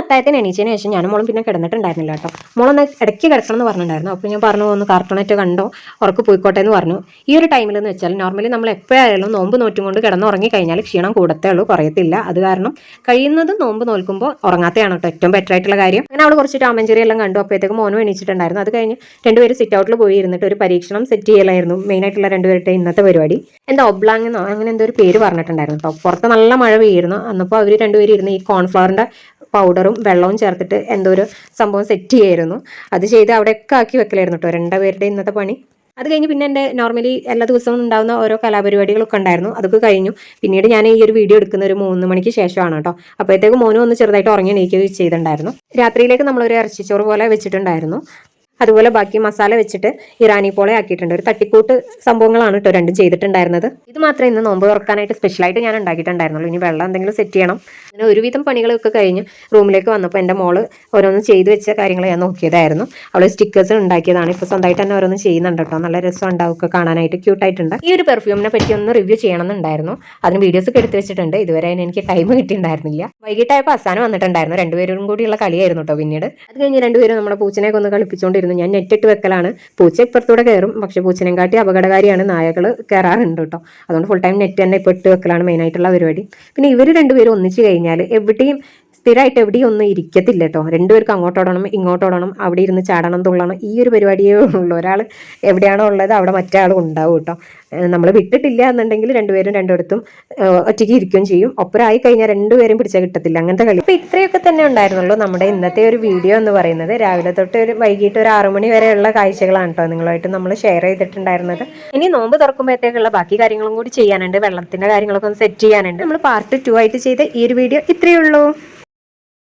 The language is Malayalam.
അത്തായത്തിന് എണീച്ചതിന് ശേഷം ഞാനും മോളും പിന്നെ കിടന്നിട്ടുണ്ടായിരുന്നില്ല കേട്ടോ. മോളൊന്ന് ഇടയ്ക്ക് കിടക്കണം എന്ന് പറഞ്ഞിട്ടുണ്ടായിരുന്നു. അപ്പോൾ ഞാൻ പറഞ്ഞു ഒന്ന് കാർട്ടൂണറ്റ് കണ്ടോ? ഉറക്ക് പോയിക്കോട്ടെ എന്ന് പറഞ്ഞു. ഈ ഒരു ടൈമിൽ എന്ന് വെച്ചാൽ നോർമലി നമ്മൾ എപ്പോഴായാലും നോമ്പ് നോറ്റും കൊണ്ട് കിടന്ന് ഉറങ്ങി കഴിഞ്ഞാൽ ക്ഷീണം കൂടത്തേ ഉള്ളൂ കുറയത്തില്ല. അത് കാരണം കഴിയുന്നത് നോമ്പ് നോൽക്കുമ്പോൾ ഉറങ്ങാത്തതാണ് കേട്ടോ ഏറ്റവും ബെറ്റർ ആയിട്ടുള്ള കാര്യം. അങ്ങനെ അവൾ കുറച്ച് ടാമഞ്ചേരി എല്ലാം കണ്ടു. അപ്പോഴത്തേക്ക് മോനും എണീച്ചിട്ടുണ്ടായിരുന്നു. അത് കഴിഞ്ഞ് രണ്ടുപേരും സിറ്റ് ഔട്ടിൽ പോയി ഇരുന്നിട്ട് ഒരു പരീക്ഷണം സെറ്റ് ചെയ്യലായിരുന്നു. മെയിൻ ആയിട്ടുള്ള രണ്ടുപേരുടെ ഇന്നത്തെ പരിപാടി. എന്താ ഒബ്ലാങ് എന്നോ അങ്ങനെ എന്തോ ഒരു പേര് പറഞ്ഞിട്ടുണ്ടായിരുന്നു കേട്ടോ. പുറത്ത് നല്ല മഴ പെയ്യുന്നു. അന്നപ്പോൾ അവർ രണ്ടുപേരും ഇരുന്ന് ഈ കോൺഫ്ലവറിന്റെ പൗഡറും വെള്ളവും ചേർത്തിട്ട് എന്തോ ഒരു സംഭവം സെറ്റ് ചെയ്യായിരുന്നു. അത് ചെയ്ത് അവിടെയൊക്കെ ആക്കി വെക്കലായിരുന്നു കേട്ടോ രണ്ടുപേരുടെ ഇന്നത്തെ പണി. അത് കഴിഞ്ഞ് പിന്നെ എന്റെ നോർമലി എല്ലാ ദിവസവും ഉണ്ടാകുന്ന ഓരോ കലാപരിപാടികളൊക്കെ ഉണ്ടായിരുന്നു. അതൊക്കെ കഴിഞ്ഞു. പിന്നീട് ഞാൻ ഈ ഒരു വീഡിയോ എടുക്കുന്ന ഒരു മൂന്ന് മണിക്ക് ശേഷമാണ് കേട്ടോ അപ്പോഴത്തേക്ക് മോനും ഒന്ന് ചെറുതായിട്ട് ഉറങ്ങി എണീക്കുകയും ചെയ്തിട്ടുണ്ടായിരുന്നു. രാത്രിയിലേക്ക് നമ്മളൊരു ഇറച്ചിച്ചോറ് പോലെ വെച്ചിട്ടുണ്ടായിരുന്നു. അതുപോലെ ബാക്കി മസാല വെച്ചിട്ട് ഇറാനി പോളെ ആക്കിയിട്ടുണ്ട്. ഒരു തട്ടിക്കൂട്ട് സംഭവങ്ങളാണ് കേട്ടോ രണ്ടും ചെയ്തിട്ടുണ്ടായിരുന്നത്. ഇത് മാത്രമേ ഇന്ന് നോമ്പ് തുറക്കാനായിട്ട് സ്പെഷ്യലായിട്ട് ഞാൻ ഉണ്ടാക്കിയിട്ടുണ്ടായിരുന്നുള്ളൂ. ഇനി വെള്ളം എന്തെങ്കിലും സെറ്റ് ചെയ്യണം. അങ്ങനെ ഒരുവിധം പണികളൊക്കെ കഴിഞ്ഞ് റൂമിലേക്ക് വന്നപ്പോൾ എന്റെ മോൾ ഓരോന്ന് ചെയ്ത് വെച്ച കാര്യങ്ങൾ ഞാൻ നോക്കിയതായിരുന്നു. അവൾ സ്റ്റിക്കേഴ്സ് ഉണ്ടാക്കിയതാണ്. ഇപ്പോൾ സ്വന്തമായിട്ട് തന്നെ ഓരോന്ന് ചെയ്യുന്നുണ്ട് കേട്ടോ നല്ല രസം ഉണ്ടാവുക കാണാനായിട്ട് ക്യൂട്ടായിട്ടുണ്ട് ഈ ഒരു പെർഫ്യൂമിനെ പറ്റി ഒന്ന് റിവ്യൂ ചെയ്യണമെന്നുണ്ടായിരുന്നു. അതിന് വീഡിയോസ് ഒക്കെ എടുത്ത് വെച്ചിട്ടുണ്ട്. ഇതുവരെ അതിന് എനിക്ക് ടൈം കിട്ടിയിട്ടുണ്ടായിരുന്നില്ല. വൈകിട്ടായപ്പോൾ അസാനം വന്നിട്ടുണ്ടായിരുന്നു. രണ്ടുപേരും കൂടിയുള്ള കളിയായിരുന്നു കേട്ടോ പിന്നീട്. അത് കഴിഞ്ഞ് രണ്ടുപേരും നമ്മുടെ പൂച്ചനെയൊക്കെ ഒന്ന് കളിപ്പിച്ചുകൊണ്ടിരുന്നു ഞാൻ നെറ്റിട്ട് വെക്കലാണ്. പൂച്ച ഇപ്പുറത്തൂടെ കയറും പക്ഷെ പൂച്ചനെ കാട്ടി അപകടകാരിയാണ് നായകൾ കയറാറുണ്ട് കേട്ടോ. അതുകൊണ്ട് ഫുൾ ടൈം നെറ്റ് തന്നെ ഇപ്പോൾ ഇട്ട് വെക്കലാണ് മെയിനായിട്ടുള്ള പരിപാടി. പിന്നെ ഇവർ രണ്ടുപേരും ഒന്നിച്ച് കഴിഞ്ഞാൽ എവിടെയും സ്ഥിരമായിട്ട് എവിടെയും ഒന്നും ഇരിക്കത്തില്ല കേട്ടോ. രണ്ടുപേർക്കും അങ്ങോട്ടോടണം ഇങ്ങോട്ടോടണം അവിടെ ഇരുന്ന് ചാടണം തുള്ളണം. ഈ ഒരു പരിപാടിയേ ഉള്ളൂ. ഒരാൾ എവിടെയാണോ ഉള്ളത് അവിടെ മറ്റേ ആൾ ഉണ്ടാവും കേട്ടോ. നമ്മൾ വിട്ടിട്ടില്ല എന്നുണ്ടെങ്കിൽ രണ്ടുപേരും രണ്ടിടത്തും ഒറ്റയ്ക്ക് ഇരിക്കുകയും ചെയ്യും. ഒപ്പരായി കഴിഞ്ഞാൽ രണ്ടുപേരും പിടിച്ചാൽ കിട്ടത്തില്ല. അങ്ങനത്തെ കളി. അപ്പോൾ ഇത്രയൊക്കെ തന്നെ ഉണ്ടായിരുന്നുള്ളൂ നമ്മുടെ ഇന്നത്തെ ഒരു വീഡിയോ എന്ന് പറയുന്നത്. രാവിലെ തൊട്ട് ഒരു വൈകിട്ട് ഒരു ആറുമണി വരെയുള്ള കാഴ്ചകളാണ് കേട്ടോ നിങ്ങളുമായിട്ട് നമ്മൾ ഷെയർ ചെയ്തിട്ടുണ്ടായിരുന്നത്. ഇനി നോമ്പ് തുറക്കുമ്പോഴത്തേക്കുള്ള ബാക്കി കാര്യങ്ങളും കൂടി ചെയ്യാനുണ്ട്. വെള്ളത്തിന്റെ കാര്യങ്ങളൊക്കെ ഒന്ന് സെറ്റ് ചെയ്യാനുണ്ട്. നമ്മൾ പാർട്ട് ടു ആയിട്ട് ചെയ്ത ഈ ഒരു വീഡിയോ ഇത്രയേ ഉള്ളൂ.